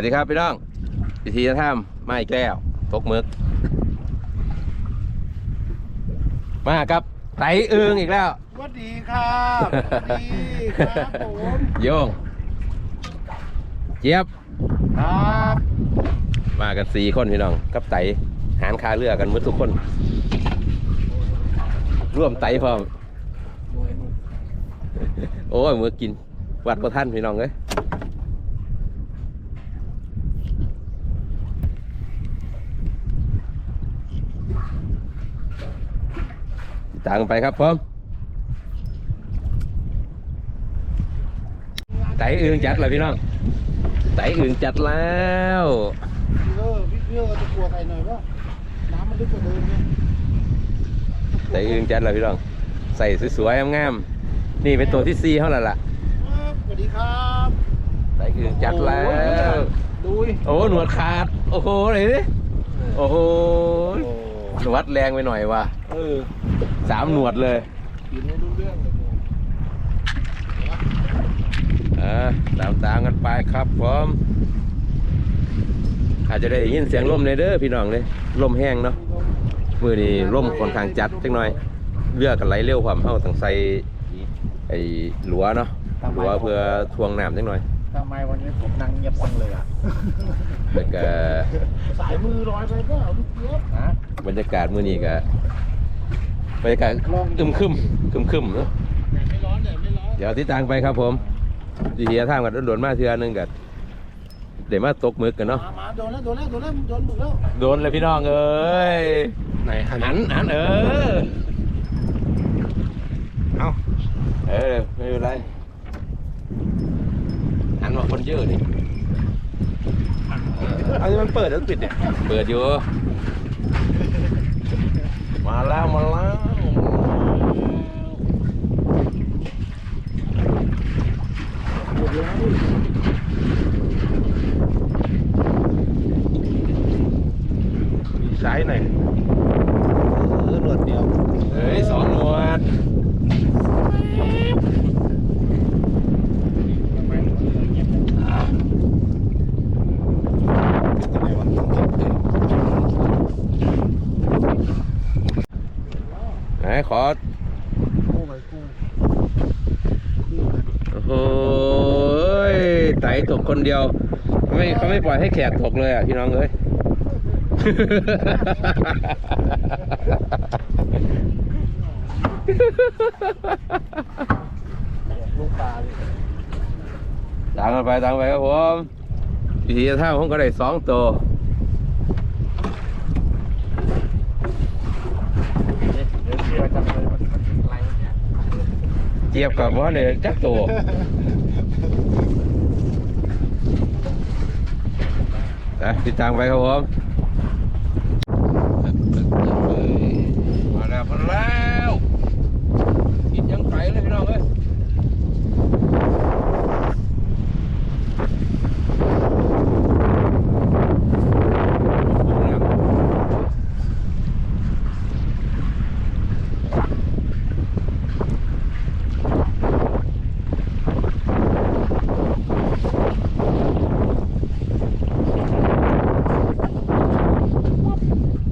วัสดีครับพี่น้องพิธีจะทำมาอีกแล้วตกหมึก มาครับไตเอืองอีกแล้วสวัสดีครับสวัสดีครับผมโยงเจี๊ยบครับมากันสี่คนพี่น้องกับไตหารคาเรือกันหมดทุกคน ร่วมไตพร้อมโอ้ยมือกินวัดประท่านพี่น้องเอ้ย ตามกันไปครับพร้อมไตเอืองจัดเลยพี่น้องไตเอืองจัดแล้วพี่เออพี่เออจะกลัวใครหน่อยว่าน้ำมันลึกกว่าเดิมเนี่ยไตเอืองจัดเลยพี่น้อง ใส่สวยๆงามๆนี่เป็นตัวที่ซีเท่านั้นล่ะครับสวัสดีครับไตเอืองจัดแล้วดูดิโอ้หนวดขาด โอ้โหเลยดิโอ้โหโอ้หนวดแรงไปหน่อยว่ะเออ สามหนวดเลยกินไม่รู้เรื่องเลยผมอ่าตามตามกันไปครับผมอาจจะได้ยินเสียงลมในเด้อพี่น้องเลยลมแห้งเนาะมือนี้ลมค่อนข้างจัดจังหน่อยเรือกันไหลเร็วความเฮาต้องใส่ไอ้หลัวเนาะหลัวเพื่อทวงน้ำจังหน่อยทำไมวันนี้ผมนั่งเงียบจังเลยอะแล้วก็สายมือลอยไปเปล่าลูกเจี๊ยบฮะบรรยากาศมื้อนี้ก็ บรรยากาศอึมครึมครึมครึมๆเนาะแดดไม่ร้อนแดดไม่ร้อนเดี๋ยวที่ตางไปครับผมที่เฮียทางกันโดนๆมาเทื่อนึงกันเดี๋ยวมาตกหมึกกันเนาะมามาโดนแล้วโดนแล้วโดนแล้วโดนหมดแล้วโดนเลยพี่น้องเอ้ยไหนหันหันหันเออเอ้าเออไม่เป็นไรหันว่าคนเยอะนี่เอาที่มันเปิดแล้วปิดเนี่ย เปิดอยู่ มาแล้ว มาแล้ว มีไซส์หน่อยเออ ไมหนวดเดียวเงียบจังอะยังไตตกคนเดียว ไม่เขาไม่ปล่อยให้แขกตกเลยอะพี่น้องเอ้ยลูกปลาเลยตามกันไปต่ามกันไปครับผมวิธีท่าผมก็ได้สองตัวเจียเจียบกับว่าเนี่ยจักตัว นะติดตามไปครับผมมาแล้วมาแล้วกินยังไก่เลยพี่น้องเอ้ย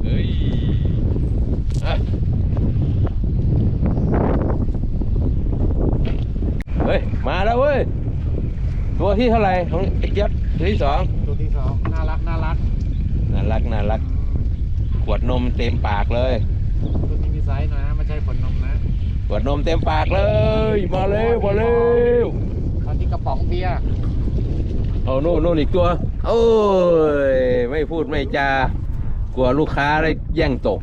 เฮ้ยอะเฮ้ย มาแล้วเว้ย ตัว ที่เท่าไหร่ของไอ้เจี๊ยบตัวที่สองตัวที่สองน่ารักน่ารักน่ารักน่ารัก ขวดนมเต็มปากเลยตัวนี้มีไซส์หนะไม่ใช่ขนนมนะขวดนมเต็มปากเลย มาเร็วมาเร็วตอนที่กระป๋องเบียร์เอาโน่นโน่นอีกตัวโอ้ยไม่พูดไม่จากลัวลูกค้าได้แย่งตก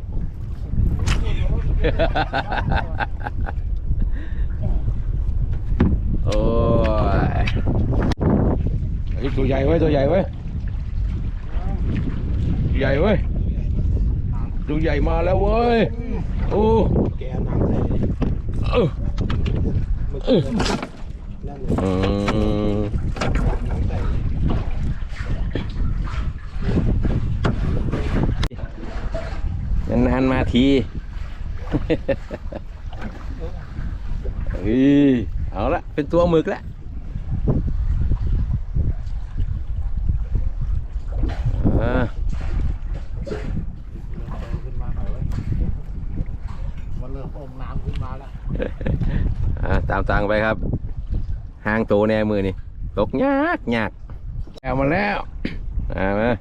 โอ้ยเฮ้ย ตัวใหญ่เว้ยตัวใหญ่เว้ยใหญ่เว้ยตัวใหญ่มาแล้วเว้ยโอ้แกน้ำใส่เออเกินนั่นเลยอืมน้ำใส่นานมาทีเฮ้ยเอาละเป็นตัวหมึกแล้ว อ่า ขึ้นมาหน่อยเว้ยมันเริ่มอมน้ำขึ้นมาแล้ว อ่า ตามตังไปครับห่างโตแน่มือนี่ตกยากยากเอามาแล้วอ่ามา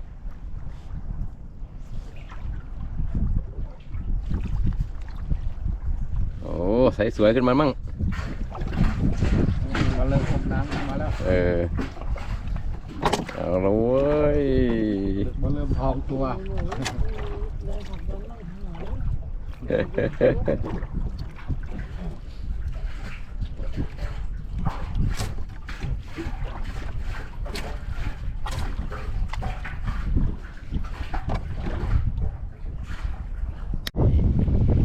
โอ้ใสสวยขึ้นมามั่งมันเริ่มอมน้ำขึ้นมาแล้วเออเอาละเว้ย มันเริ่มพองตัว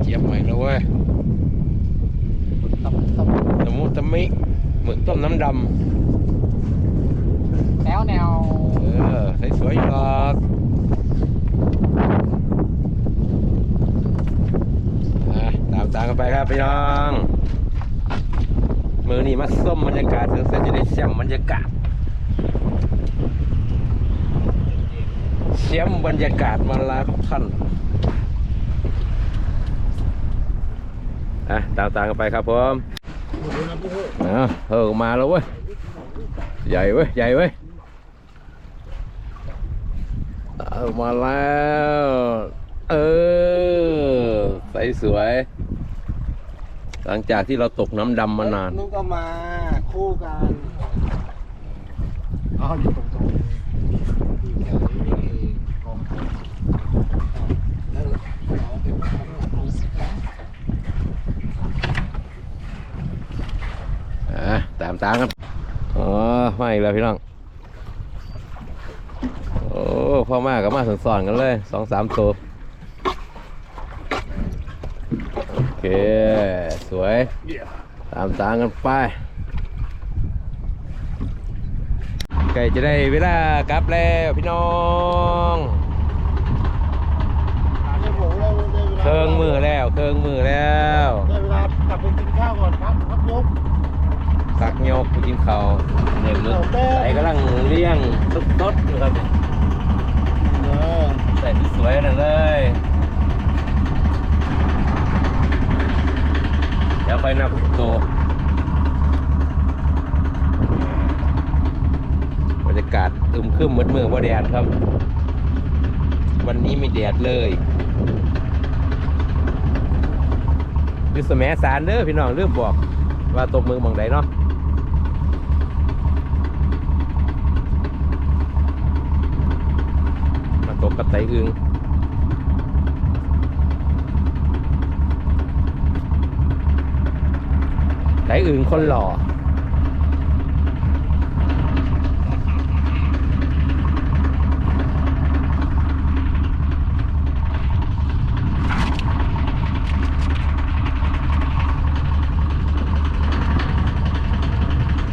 เจี๊ยบใหม่แล้วเว้ยตับตับตะมุตะมิหมึกต้มน้ำดแนวแนวำ เออสวยอยู่หรอกตามตามกันไปครับพี่น้อง มือนี่มาส้มบรรยากาศเสือจะได้เสียมบรรยากาศเสียมบรรยากาศมาลาครับท่านอะตามตามกันไปครับผมเลยนะพี่เฮ้ยเอาเออมาแล้วเว้ย ใหญ่เว้ย ใหญ่เว้ยเอามาแล้ว เออใสสวย หลังจากที่เราตกน้ำดำมานาน นุ๊กก็มาคู่กันอ๋ออยู่ตรงตรงที่แถวนี้นี่เองกองคนแล้วเอาไปวางข้างหลังอะตามตามกันอ๋อมาอีกแล้วพี่น้องโอ้ พ่อมากกับมาสอนๆกันเลยสองสามตัวโอเค สวย ตามตามกันไปไก่จะได้เวลากลับแล้วพี่น้องเครื่องมือแล้วเครื่องมือแล้วได้เวลากลับไปกินข้าวก่อนครับพักยกสักยกกินข้าวเนี่ยมึกไก่กำลังเลี้ยงสดๆอยู่ครับ ใส่สวยๆนั่นเลย เดี๋ยวไปนับตัวบรรยากาศอึมครึมมืดมือว่าแดดครับ วันนี้ไม่แดดเลยอยู่สมสารเด้อพี่น้องเรื่องบอกว่าตบมือหมองใดเนาะมาต กับไตอึงไตอึงคนหล่อ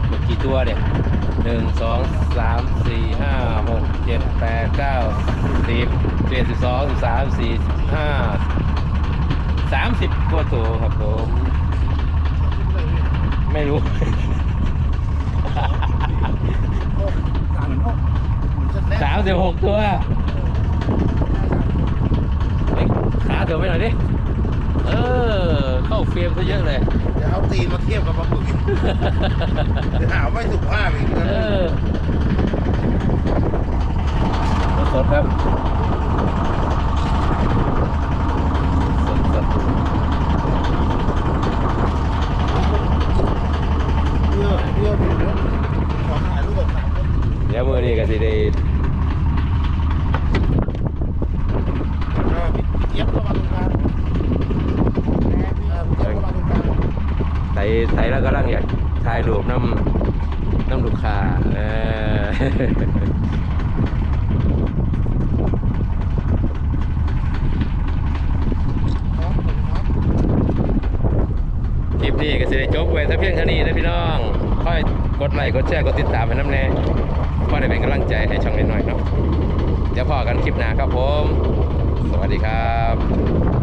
หมดกี่ตัวเนี่ย หนึ่งสองสามสี่ห้าหกเจ็ดแปดเก้าสิบเจ็ดสิบสองสิบสามสี่สิบห้าสามสิบกว่าตัวครับผมไม่รู้ สามสิบหกตัวเฮ้ยขาเธอไม่หน่อยดิ เออ เข้าเฟรมซะเยอะเลย ยวเอาตีนมาเทียบกับปลาหมึกอีกเดี๋ยวหาวไม่สุภาพอีกเอนะอสดๆครับสดๆ เพื่อเพื่อผมขอถ่ายรูปกับสามคน เดี๋ยวมือนี้ก็สิได้ เออพี่เจี๊ยบเข้ามาตรงกลางเออพี่เจี๊ยบเข้ามาตรงกลาง ไทยไทยแล้วก็ร่างอยาก ถ่ายรูปน้ำน้ำลูกค้าเออคลิปนี้ก็สิได้จบไว้แต่เพียงเท่านี้นะพี่น้อง ค่อยกดไลค์กดแชร์กดติดตามให้น้ำแน่พอได้เป็นกำลังใจให้ช่องนิดหน่อยเนาะเดี๋ยวพอกันคลิปหน้าครับผม สวัสดีครับ